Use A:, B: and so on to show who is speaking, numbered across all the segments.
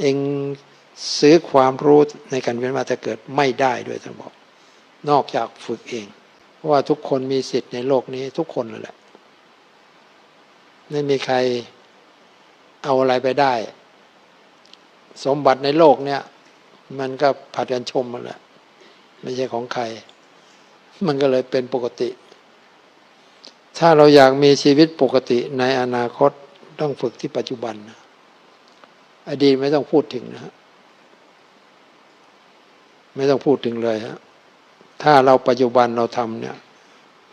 A: เองซื้อความรู้ในการเวียนมาแต่เกิดไม่ได้ด้วยท่านบอก นอกจากฝึกเอง เพราะว่าทุกคนมีสิทธิ์ในโลกนี้ทุกคนเลยแหละไม่มีใครเอาอะไรไปได้ สมบัติในโลกเนี่ย มันก็ผัดกันชมมันแหละไม่ใช่ของใคร มันก็เลยเป็นปกติ ถ้าเราอยากมีชีวิตปกติในอนาคตต้องฝึกที่ปัจจุบันนะ อดีตไม่ต้องพูดถึงนะฮะไม่ต้องพูดถึงเลยฮะถ้าเราปัจจุบันเราทำเนี่ย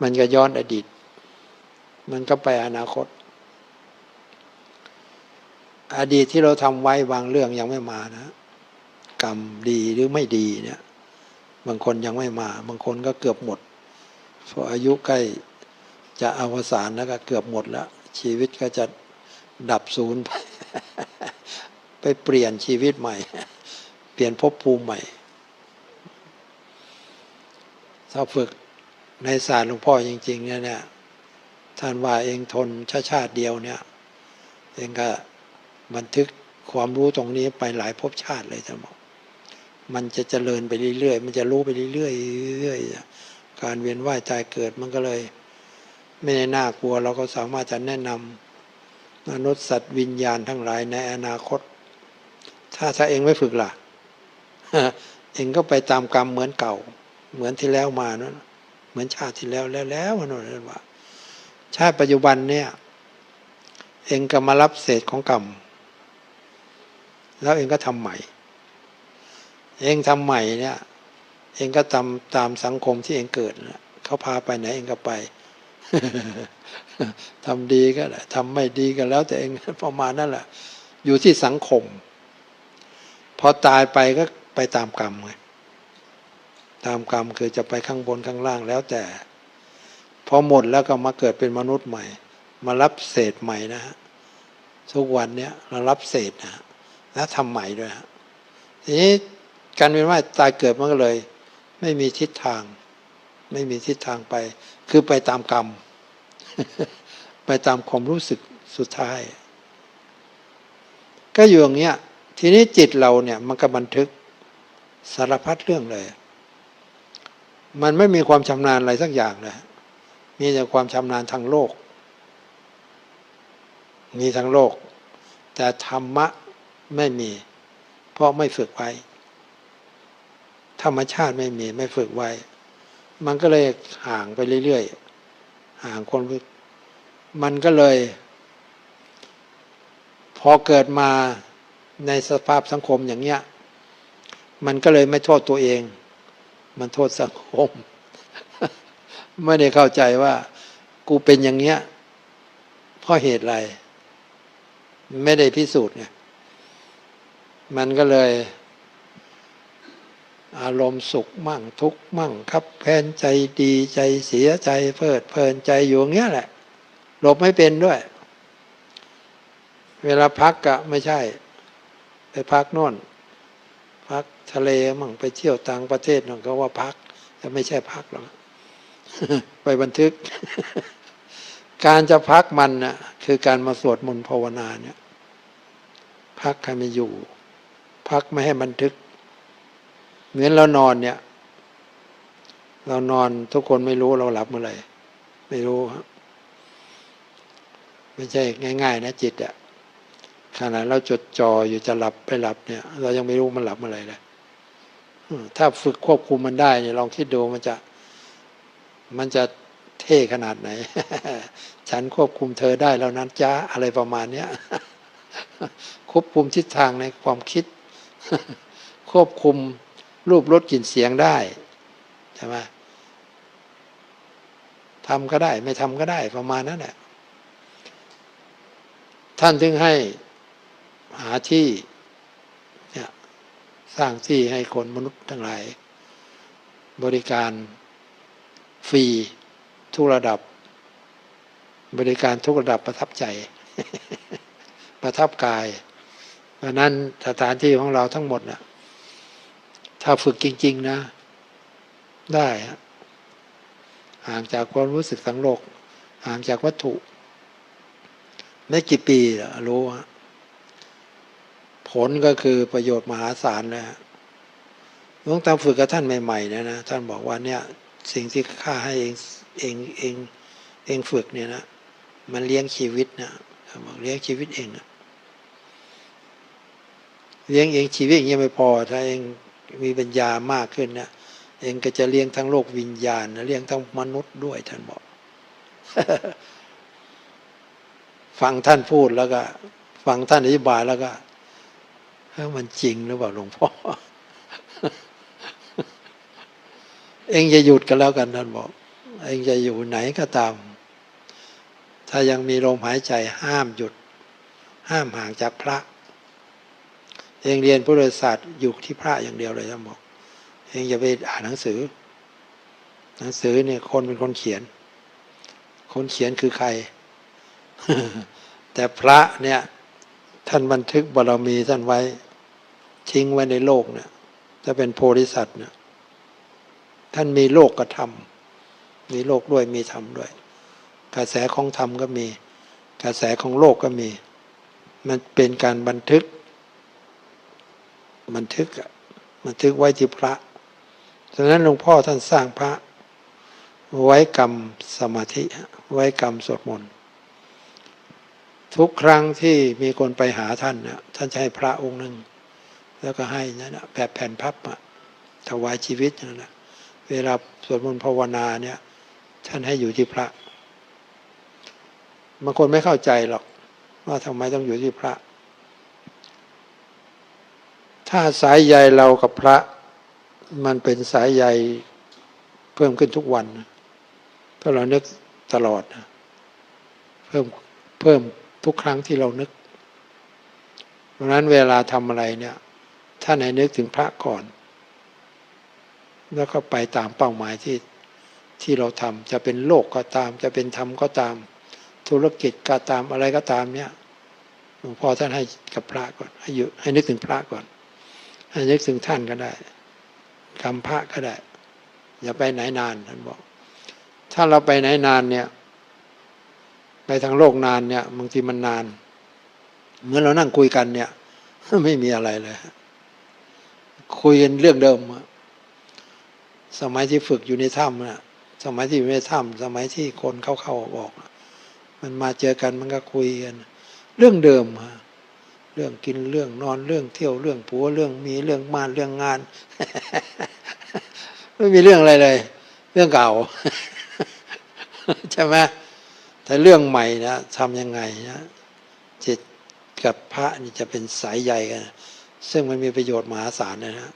A: มันก็ย้อนอดีต มันก็ไปอนาคต อดีตที่เราทำไว้บางเรื่องยังไม่มานะกรรมดีหรือไม่ดีเนี่ย บางคนยังไม่มา บางคนก็เกือบหมดพออายุใกล้จะอวสานแล้วก็เกือบหมดแล้ว ชีวิตก็จะดับศูนย์ไป ไปเปลี่ยนชีวิตใหม่ เปลี่ยนภพภูมิใหม่ถ้าฝึกในศาสตร์หลวงพ่อจริง ๆ เนี่ยเนี่ยท่านว่าเองทนชาชาติเดียวเนี่ย เองก็บันทึกความรู้ตรงนี้ไปหลายภพชาติเลยท่านบอกมันจะเจริญไปเรื่อยๆ มันจะรู้ไปเรื่อยๆเรื่อยๆการเวียนว่ายตายเกิดมันก็เลย ไม่ได้น่ากลัวเราก็สามารถจะแนะนำมนุษย์สัตว์วิญญาณทั้งหลายในอนาคต ถ้าถ้าเองไม่ฝึกล่ะ เองก็ไปตามกรรมเหมือนเก่า เหมือนที่แล้วมานั่นเหมือนชาติที่แล้วแล้วแล้วนั่นว่า ชาติปัจจุบันเนี่ย เองก็มารับเศษของกรรม แล้วเองก็ทำใหม่ เองทำใหม่เนี่ย เองก็ตามตามสังคมที่เองเกิดนะเขาพาไปไหนเองก็ไปทำดีก็แหละทำไม่ดีก็แล้ว แต่เองประมาณนั่นแหละ อยู่ที่สังคม พอตายไปก็ไปตามกรรมไงตามกรรมคือจะไปข้างบนข้างล่างแล้วแต่ พอหมดแล้วก็มาเกิดเป็นมนุษย์ใหม่ มารับเศษใหม่นะฮะทุกวันเนี้ยเรารับเศษนะแล้วทำใหม่ด้วยฮะทีนี้การเป็นว่าตายเกิดมันก็เลย ไม่มีทิศทาง ไม่มีทิศทางไป คือไปตามกรรม ไปตามความรู้สึกสุดท้าย ก็อยู่อย่างเงี้ย ทีนี้จิตเราเนี่ยมันก็บันทึกสารพัดเรื่องเลย มันไม่มีความชำนาญอะไรสักอย่างเลยมีแต่ความชำนาญทางโลก มีทางโลก แต่ธรรมะไม่มี เพราะไม่ฝึกไว้ ธรรมชาติไม่มีไม่ฝึกไว้ มันก็เลยห่างไปเรื่อยๆ ห่างคนมันก็เลย พอเกิดมา ในสภาพสังคมอย่างเงี้ย มันก็เลยไม่โทษตัวเอง มันโทษสังคม ไม่ได้เข้าใจว่า กูเป็นอย่างเงี้ยเพราะเหตุอะไร ไม่ได้พิสูจน์ไงมันก็เลย อารมณ์สุขมั่งทุกข์มั่งครับแค้นใจดีใจเสียใจเพลิดเพลินใจอยู่อย่างเงี้ยแหละหลบไม่เป็นด้วย เวลาพักกะไม่ใช่ ไปพักโน่น พักทะเลมั่งไปเที่ยวต่างประเทศนั่นก็ว่าพักแต่ไม่ใช่พักหรอกไปบันทึก การจะพักมันน่ะคือการมาสวดมนต์ภาวนาเนี่ย พักให้มันอยู่ พักไม่ให้บันทึก เหมือนเรานอนเนี่ย เรานอนทุกคนไม่รู้เราหลับเมื่อไหร่ไม่รู้ครับไม่ใช่ง่าย ๆ นะจิตอะ ขณะเราจดจ่ออยู่จะหลับไปหลับเนี่ย เรายังไม่รู้มันหลับเมื่อไหร่เลยถ้าฝึกควบคุมมันได้เนี่ยลองคิดดูมันจะ มันจะเท่ขนาดไหน ฉันควบคุมเธอได้แล้วนั้นจ้าอะไรประมาณเนี้ยควบคุมทิศทางในความคิด ควบคุมรูปรสกลิ่นเสียงได้ใช่ไหมทำก็ได้ ไม่ทำก็ได้ประมาณนั้นแหละท่านถึงให้ หาที่เนี่ยสร้างที่ให้คนมนุษย์ทั้งหลาย บริการฟรีทุกระดับ บริการทุกระดับประทับใจ ประทับกายเพราะนั้นสถานที่ของเราทั้งหมดนะ่ะถ้าฝึกจริง ๆ นะ ได้ห่างจากความรู้สึกสังโลก ห่างจากวัตถุ ไม่กี่ปีรู้ฮะ ผลก็คือประโยชน์มหาศาลนะฮะหลวงตาฝึกกับท่านใหม่ๆเนะนะท่านบอกว่าเนี่ยสิ่งที่ข้าให้เองเองเองเองฝึกเนี่ยนะมันเลี้ยงชีวิตนะบอกเลี้ยงชีวิตเองนะเลี้ยงเองชีวิตอย่างเงี้ยไม่พอ ถ้าเองมีปัญญามากขึ้นนะเองก็จะเลี้ยงทั้งโลกวิญญาณนะเลี้ยงทั้งมนุษย์ด้วยท่านบอก ฟังท่านพูดแล้วก็ ฟังท่านอธิบายแล้วก็ มันจริงหรือเปล่าหลวงพ่อ เองจะหยุดกันแล้วกันท่านบอก เองจะอยู่ไหนก็ตาม ถ้ายังมีลมหายใจห้ามหยุด ห้ามห่างจากพระ เองเรียนพุทธศาสตร์อยู่ที่พระอย่างเดียวเลยท่านบอก เองอย่าไปอ่านหนังสือ หนังสือเนี่ยคนเป็นคนเขียน คนเขียนคือใคร แต่พระเนี่ย ท่านบันทึกบารมีท่านไว้ทิ้งไว้ในโลกเนี่ยถ้าเป็นโพธิสัตว์เนี่ยท่านมีโลกกระทำมีโลกด้วยมีธรรมด้วย กระแสของธรรมก็มี กระแสของโลกก็มี มันเป็นการบันทึก บันทึกอะบันทึกไว้ที่พระฉะนั้นหลวงพ่อท่านสร้างพระ ไว้กรรมสมาธิ ไว้กรรมสวดมนต์ ทุกครั้งที่มีคนไปหาท่านนะท่านจะให้พระองค์หนึ่ง แล้วก็ให้นั่นนะแบบแผ่นพับอะถวายชีวิตนั่นแหละเวลาสวดมนต์ภาวนาเนี่ย ท่านให้อยู่ที่พระบางคนไม่เข้าใจหรอก ว่าทำไมต้องอยู่ที่พระ ถ้าสายใยเรากับพระ มันเป็นสายใยเพิ่มขึ้นทุกวันถ้าเรานึกตลอดนะเพิ่มเพิ่ม ทุกครั้งที่เรานึก เพราะนั้นเวลาทำอะไรเนี่ยท่านให้นึกถึงพระก่อน แล้วก็ไปตามเป้าหมายที่ที่เราทำจะเป็นโลกก็ตาม จะเป็นธรรมก็ตาม ธุรกิจก็ตามอะไรก็ตามเนี่ยหลวงพ่อท่านให้กับพระก่อนให้ยู่ให้นึกถึงพระก่อน ให้นึกถึงท่านก็ได้คำพระก็ได้ อย่าไปไหนนานท่านบอก ถ้าเราไปไหนนานเนี่ย ไปทางโลกนานเนี่ยบางทีมันนาน เหมือนเรานั่งคุยกันเนี่ย ไม่มีอะไรเลย คุยกันเรื่องเดิมอะสมัยที่ฝึกอยู่ในถ้ำน่ะสมัยที่อยู่ในถ้ำสมัยที่คนเข้าเข้าออก มันมาเจอกันมันก็คุยกัน เรื่องเดิมฮะเรื่องกินเรื่องนอนเรื่องเที่ยวเรื่องผัวเรื่องมีเรื่องมานเรื่องงาน ไม่มีเรื่องอะไรเลย เรื่องเก่า ใช่ไหม แต่เรื่องใหม่นะทำยังไงนะจิตกับพระนี่จะเป็นสายใยกัน ซึ่งมันมีประโยชน์มหาศาลนะฮะ